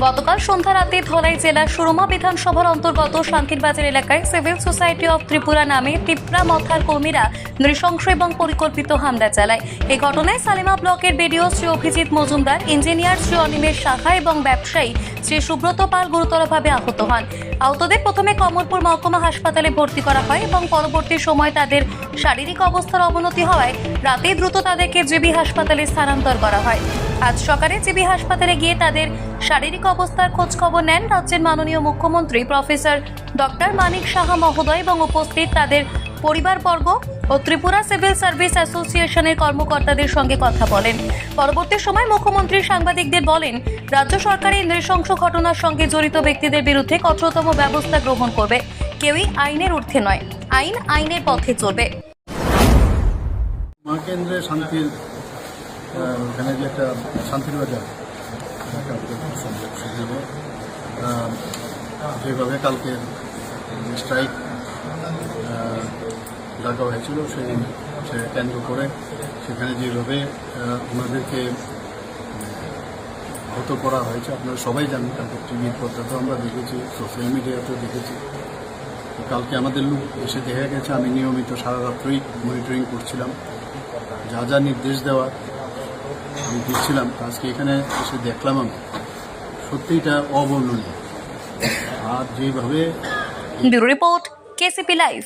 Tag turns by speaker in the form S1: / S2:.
S1: গতকাল সন্ধ্যা রাতে ধলাই জেলার সুরমা বিধানসভার অন্তর্গত শান্তিরবাজার এলাকায় সিভিল সোসাইটি অফ ত্রিপুরা নামে তিপ্রা মথার কর্মীরা নৃশংস এবং পরিকল্পিত হামলা চালায়। এই ঘটনায় সালেমা ব্লকের বিডিও শ্রী অভিজিৎ মজুমদার, ইঞ্জিনিয়ার শ্রী অনিমেষ শাখা এবং ব্যবসায়ী শ্রী সুব্রত পাল গুরুতরভাবে আহত হন। আহতদের প্রথমে কমলপুর মহকুমা হাসপাতালে ভর্তি করা হয় এবং পরবর্তী সময় তাদের শারীরিক অবস্থার অবনতি হওয়ায় রাতেই দ্রুত তাদেরকে জিবি হাসপাতালে স্থানান্তর করা হয়। আজ সকালে জিবি হাসপাতালে গিয়ে তাদের শারীরিক অবস্থার খোঁজ খবর নেন রাজ্যের মাননীয় মুখ্যমন্ত্রী প্রফেসর ডক্টর মানিক সাহা মহোদয় এবং উপস্থিত তাদের পরিবারবর্গ ও ত্রিপুরা সিভিল সার্ভিস অ্যাসোসিয়েশনের কর্মকর্তাদের সঙ্গে কথা বলেন। পরবর্তী সময় মুখ্যমন্ত্রী সাংবাদিকদের বলেন, রাজ্য সরকার এই নৃশংস ঘটনার সঙ্গে জড়িত ব্যক্তিদের বিরুদ্ধে কঠোরতম ব্যবস্থা গ্রহণ করবে। কেউই আইনের ঊর্ধ্বে নয়, আইন আইনের পথে চলবে।
S2: মা কেন্দ্রে শান্তির ওখানে যে একটা শান্তির বাজার কালকে যেভাবে কালকে স্ট্রাইক ডাকা হয়েছিল, সেই সে কেন্দ্র করে সেখানে যেভাবে ওনাদেরকে আহত করা হয়েছে, আপনারা সবাই জানেন, তারপর টিভির পর্দাতেও আমরা দেখেছি সোশ্যাল মিডিয়াতেও দেখেছি। কালকে আমাদের লোক এসে দেখা গেছে, আমি নিয়মিত সারা রাত্রই মনিটরিং করছিলাম। যা যা নির্দেশ দেওয়া আমি দিচ্ছিলাম আজকে এখানে এসে দেখলাম আমি। সত্যিটা অবর্ণনীয়। আর যেভাবে
S1: ব্যুরো রিপোর্ট, কেসিপি লাইভ।